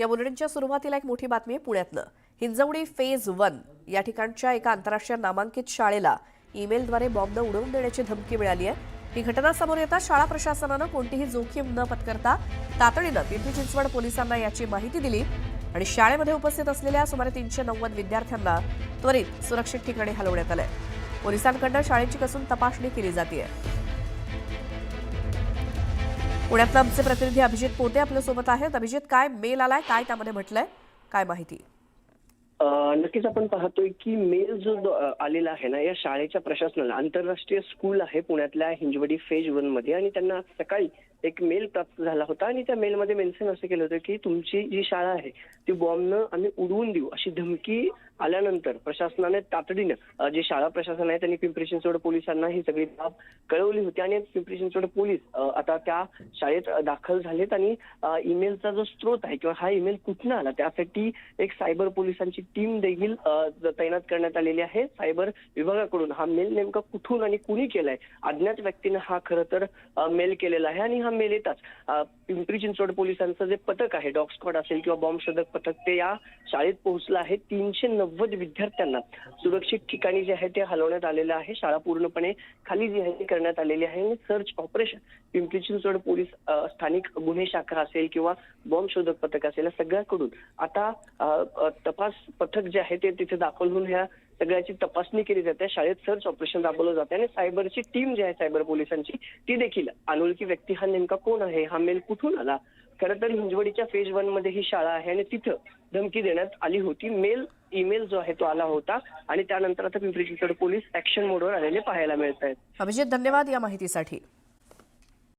या बुलेटिनच्या सुरुवातीला एक मोठी बातमी आहे पुण्यातनं. हिंजवडी फेज वन या ठिकाणच्या एका आंतरराष्ट्रीय नामांकित शाळेला ईमेलद्वारे बॉम्बनं उडवून देण्याची धमकी मिळाली आहे. ही घटना समोर येता शाळा प्रशासनानं कोणतीही जोखीम न पत्करता तातडीनं पिंपरी चिंचवड पोलिसांना याची माहिती दिली आणि शाळेमध्ये उपस्थित असलेल्या सुमारे तीनशे नव्वद विद्यार्थ्यांना त्वरित सुरक्षित ठिकाणी हलवण्यात आलंय. पोलिसांकडनं शाळेची कसून तपासणी केली जाते पुण्यातलं आमचे प्रतिनिधी अभिजित पोटे आपल्यासोबत आहेत. अभिजित काय मेल आलाय? काय त्यामध्ये म्हटलंय? काय माहिती? नक्कीच आपण पाहतोय की मेल जो आलेला आहे ना या शाळेच्या प्रशासनाला आंतरराष्ट्रीय स्कूल आहे पुण्यातल्या हिंजवडी फेज वनमध्ये आणि त्यांना सकाळी एक मेल प्राप्त झाला होता आणि त्या मेलमध्ये मेन्शन असं केलं होतं की तुमची जी शाळा आहे ती बॉम्बनं आम्ही उडवून देऊ अशी धमकी आल्यानंतर प्रशासनाने तातडीनं जे शाळा प्रशासन आहे त्यांनी पिंपरी चिंचवड पोलिसांना ही सगळी बाब कळवली होती आणि पिंपरी चिंचवड पोलीस आता त्या शाळेत दाखल झालेत आणि ईमेलचा जो स्रोत आहे किंवा हा ईमेल कुठनं आला त्यासाठी एक सायबर पोलिसांची टीम देखील तैनात करण्यात आलेली आहे. सायबर विभागाकडून हा मेल नेमका कुठून आणि कुणी केलाय? अज्ञात व्यक्तीनं हा खरं तर मेल केलेला आहे आणि हा मेल येताच. पिंपरी चिंचवड पोलिसांचं जे पथक आहे डॉग स्क्वॉड असेल किंवा बॉम्ब शोधक पथक ते या शाळेत पोहोचलं आहे. तीनशे नव्वद विद्यार्थ्यांना सुरक्षित ठिकाणी जे आहे ते हलवण्यात आलेलं आहे. शाळा पूर्णपणे खाली जी आहे ती करण्यात आलेली आहे आणि search operation Pimpri Chinchwad police स्थानिक गुन्हे शाखा असेल किंवा बॉम्ब शोधक पथक असेल या सगळ्याकडून आता तपास पथक जे आहे ते तिथे दाखल होऊन ह्या सगळ्याची तपासणी केली जाते. शाळेत सर्च ऑपरेशन राबवलं जाते आणि सायबरची टीम जी आहे सायबर पोलिसांची ती देखील. अनोळखी व्यक्ती हा नेमका कोण आहे? हा मेल कुठून आला? खरं तर हिंजवडीच्या फेज वनमध्ये ही शाळा आहे आणि तिथं धमकी देण्यात आली होती. मेल ईमेल जो आहे तो आला होता आणि त्यानंतर आता पिंपरी चिंचवड पोलीस ऍक्शन मोडवर आलेले पाहायला मिळत आहेत अभिजित धन्यवाद या माहितीसाठी.